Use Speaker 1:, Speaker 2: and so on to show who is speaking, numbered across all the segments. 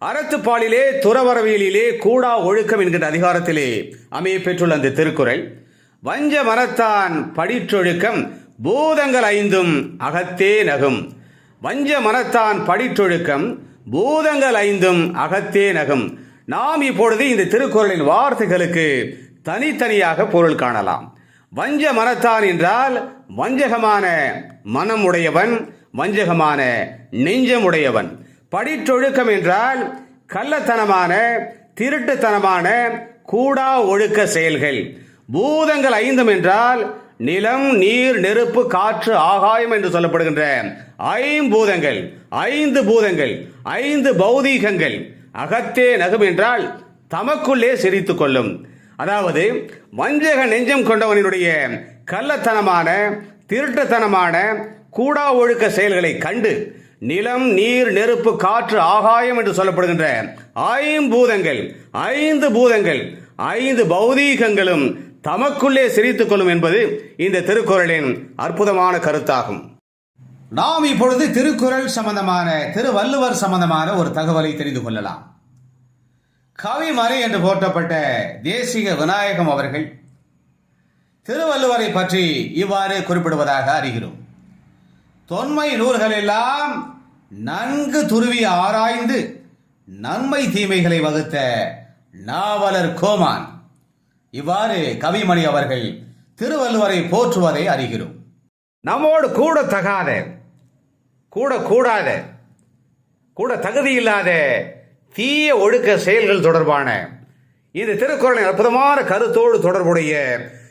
Speaker 1: அறத்துப்பாலிலே துறவரவியலிலே கூடா ஒழுக்கம் என்கின்ற அதிகாரத்திலே அமைய பெற்றுள்ள அந்த திருக்குறள் வஞ்ச மனத்தான் படிற்றொழுக்கம் பூதங்கள் ஐந்தும் அகத்தே நகும். வஞ்ச மனத்தான் படிற்றொழுக்கம் பூதங்கள் ஐந்தும் அகத்தே நகும். நாம் இப்பொழுது இந்த திருக்குறளின் வார்த்தைகளுக்கு தனித்தனியாக பொருள் காணலாம். வஞ்ச மனத்தான் என்றால் வஞ்சகமான மனம் உடையவன் வஞ்சகமான நெஞ்சமுடையவன். படிற்றொழுக்கம் என்றால் கள்ளத்தனமான திருட்டுத்தனமான கூடா ஒழுக்க செயல்கள். பூதங்கள் ஐந்தும் என்றால் நிலம் நீர் நெருப்பு காற்று ஆகாயம் என்று சொல்லப்படுகின்ற ஐம்பூதங்கள் ஐந்து பூதங்கள் ஐந்து பௌதீகங்கள். அகத்தே நகும் என்றால் தமக்குள்ளே சிரித்துக் கொள்ளும். அதாவது வஞ்சக நெஞ்சம் கொண்டவனினுடைய கள்ளத்தனமான திருட்டுத்தனமான கூடா ஒழுக்க செயல்களை கண்டு நிலம் நீர் நெருப்பு காற்று ஆகாயம் என்று சொல்லப்படுகின்ற ஐம்பூதங்கள் ஐந்து பூதங்கள் ஐந்து பௌதீகங்களும் தமக்குள்ளே சிரித்துக் கொள்ளும் என்பது இந்த திருக்குறளின் அற்புதமான கருத்தாகும். நாம் இப்பொழுது திருக்குறள் சம்பந்தமான திருவள்ளுவர் சம்பந்தமான ஒரு தகவலை தெரிந்து கொள்ளலாம். கவிமறை என்று போற்றப்பட்ட தேசிக விநாயகம் அவர்கள் திருவள்ளுவரை பற்றி இவ்வாறு குறிப்பிடுவதாக அறிகிறோம். தொன்மை நூல்கள் எல்லாம் நன்கு துருவி ஆராய்ந்து நன்மை தீமைகளை வகுத்த நாவலர் கோமான். இவ்வாறு கவிமணி அவர்கள் திருவள்ளுவரை போற்றுவதை அறிகிறோம். நம்மோடு கூட தகாத கூட கூடாத கூட தகுதி இல்லாத தீய ஒழுக்க செயல்கள் தொடர்பான இந்த திருக்குறளின் அற்புதமான கருத்தோடு தொடர்புடைய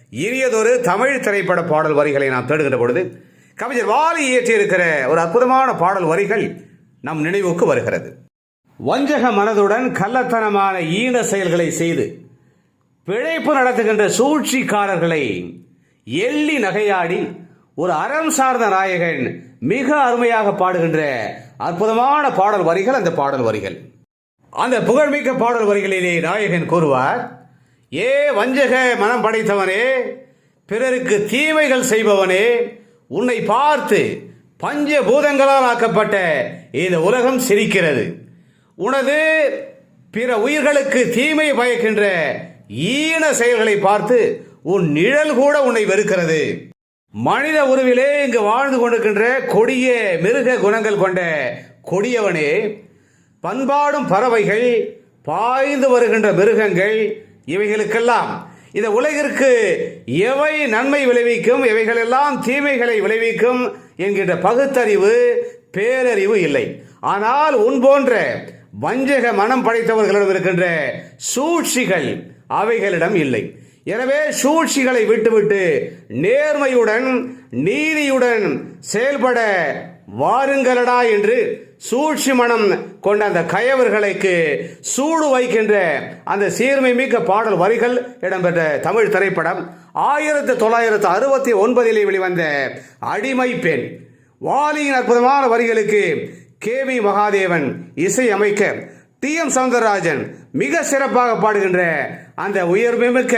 Speaker 1: இனியதொரு தமிழ் திரைப்பட பாடல் வரிகளை நாம் தேடுகின்ற பொழுது கவிஞர் வாலி இயற்றியிருக்கிற ஒரு அற்புதமான பாடல் வரிகள் நம் நினைவுக்கு வருகிறது. வஞ்சக மனதுடன் கள்ளத்தனமான ஈன செயல்களை செய்து பிழைப்பு நடத்துகின்ற சூழ்ச்சிக்காரர்களை எள்ளி நகையாடி ஒரு அறம் சார்ந்த நாயகன் மிக அருமையாக பாடுகின்ற அற்புதமான பாடல் வரிகள் அந்த பாடல் வரிகள். அந்த புகழ்மிக்க பாடல் வரிகளிலே நாயகன் கூறுவார் ஏ வஞ்சக மனம் படைத்தவனே பிறருக்கு தீமைகள் செய்பவனே உன்னை பார்த்து பஞ்ச பூதங்களால் ஆக்கப்பட்ட இந்த உலகம் சிரிக்கிறது. உனது பிற உயிர்களுக்கு தீமை பயக்கின்ற ஈன செயல்களை பார்த்து உன் நிழல் கூட உன்னை வெறுக்கிறது. மனித உருவிலே இங்கு வாழ்ந்து கொண்டிருக்கின்ற கொடிய மிருக குணங்கள் கொண்ட கொடியவனே பண்பாடும் பறவைகள் பாய்ந்து வருகின்ற மிருகங்கள் இவைகளுக்கெல்லாம் இந்த உலகிற்கு எவை நன்மை விளைவிக்கும் எவைகளெல்லாம் தீமைகளை விளைவிக்கும் என்கின்ற பகுத்தறிவு பேரறிவு இல்லை. ஆனால் உன் போன்ற வஞ்சக மனம் படைத்தவர்களிடம் இருக்கின்ற சூழ்ச்சிகள் அவைகளிடம் இல்லை. எனவே சூழ்ச்சிகளை விட்டுவிட்டு நேர்மையுடன் நீதியுடன் செயல்பட வாருங்களடா என்று சூழ்ச்சி மனம் கொண்ட அந்த கயவர்களுக்கு சூடு வைக்கின்ற அந்த சீர்மை மிக்க பாடல் வரிகள் இடம்பெற்ற தமிழ் திரைப்படம் ஆயிரத்தி தொள்ளாயிரத்து அறுபத்தி ஒன்பதிலே வெளிவந்த அடிமை பெண். வாலியின் அற்புதமான வரிகளுக்கு கே வி மகாதேவன் இசை அமைக்க டி எம் சவுந்தரராஜன் மிக சிறப்பாக பாடுகின்ற அந்த உயர்மிக்க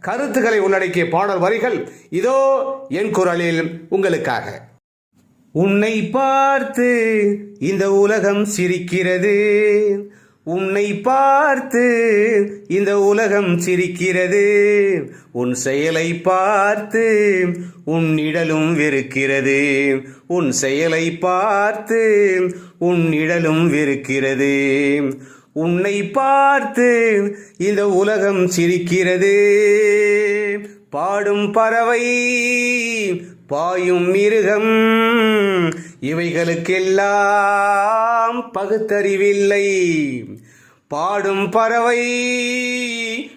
Speaker 1: கருத்துக்களை உள்ளடக்கிய பாடல் வரிகள் இதோ என் குரலில் உங்களுக்காக. உன்னை பார்த்து இந்த உலகம் சிரிக்கிறது. உன்னை பார்த்து இந்த உலகம் சிரிக்கிறது. உன் செயலை பார்த்து உன் நிழலும் வெறுக்கிறது. உன் செயலை பார்த்து உன் நிழலும் வெறுக்கிறது.
Speaker 2: உன்னை பார்த்து இந்த உலகம் சிரிக்கிறது. பாடும் பறவை பாயும் மிருகம் இவைகளுக்கெல்லாம் பகுத்தறிவில்லை. பாடும் பறவை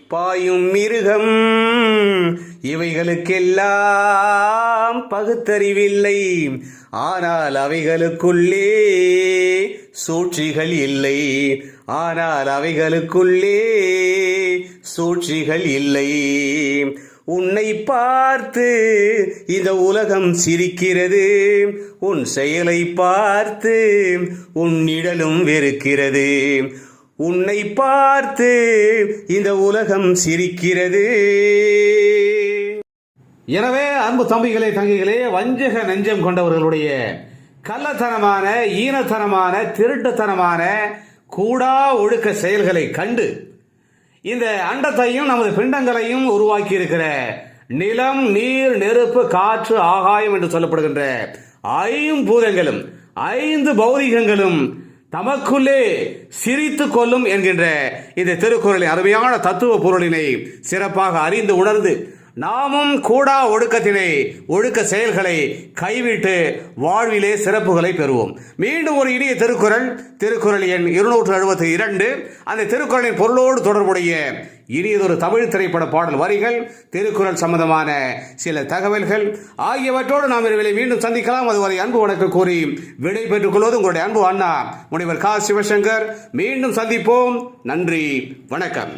Speaker 2: பாயும் மிருகம் இவைகளுக்கெல்லாம் பகுத்தறிவில்லை. ஆனால் அவைகளுக்குள்ளே சூழ்ச்சிகள் இல்லை. ஆனால் அவைகளுக்குள்ளே சூழ்ச்சிகள் இல்லை. உன்னை பார்த்து இந்த உலகம் சிரிக்கிறது. உன் செயலை பார்த்து உன் நிழலும் வெறுக்கிறது. உன்னை பார்த்து இந்த உலகம் சிரிக்கிறது.
Speaker 1: எனவே அன்பு தம்பிகளே தங்கிகளே வஞ்சக நெஞ்சம் கொண்டவர்களுடைய கள்ளத்தனமான ஈனத்தனமான திருட்டுத்தனமான கூடா ஒழுக்க செயல்களை கண்டு இந்த அண்டத்தையும் நமது பிண்டங்களையும் உருவாக்கி இருக்கிற நிலம் நீர் நெருப்பு காற்று ஆகாயம் என்று சொல்லப்படுகின்ற ஐம்பூதங்களும் ஐந்து பௌதிகங்களும் தமக்குள்ளே சிரித்து கொள்ளும் என்கின்ற இந்த திருக்குறளின் அருமையான தத்துவ பொருளினை சிறப்பாக அறிந்து உணர்ந்து நாமும் கூடா ஒடுக்கத்தினை ஒழுக்க செயல்களை கைவிட்டு வாழ்விலே சிறப்புகளை பெறுவோம். மீண்டும் ஒரு இனிய திருக்குறள் திருக்குறள் எண் இருநூற்று அறுபத்தி இரண்டு. அந்த திருக்குறளின் பொருளோடு தொடர்புடைய இனியதொரு தமிழ் திரைப்பட பாடல் வரிகள் திருக்குறள் சம்பந்தமான சில தகவல்கள் ஆகியவற்றோடு நாம் இருவரை மீண்டும் சந்திக்கலாம். அதுவரை அன்பு வணக்கம் கூறி விடை பெற்றுக் கொள்வது உங்களுடைய அன்பு அண்ணா முனைவர் கா. சிவசங்கர். மீண்டும் சந்திப்போம். நன்றி வணக்கம்.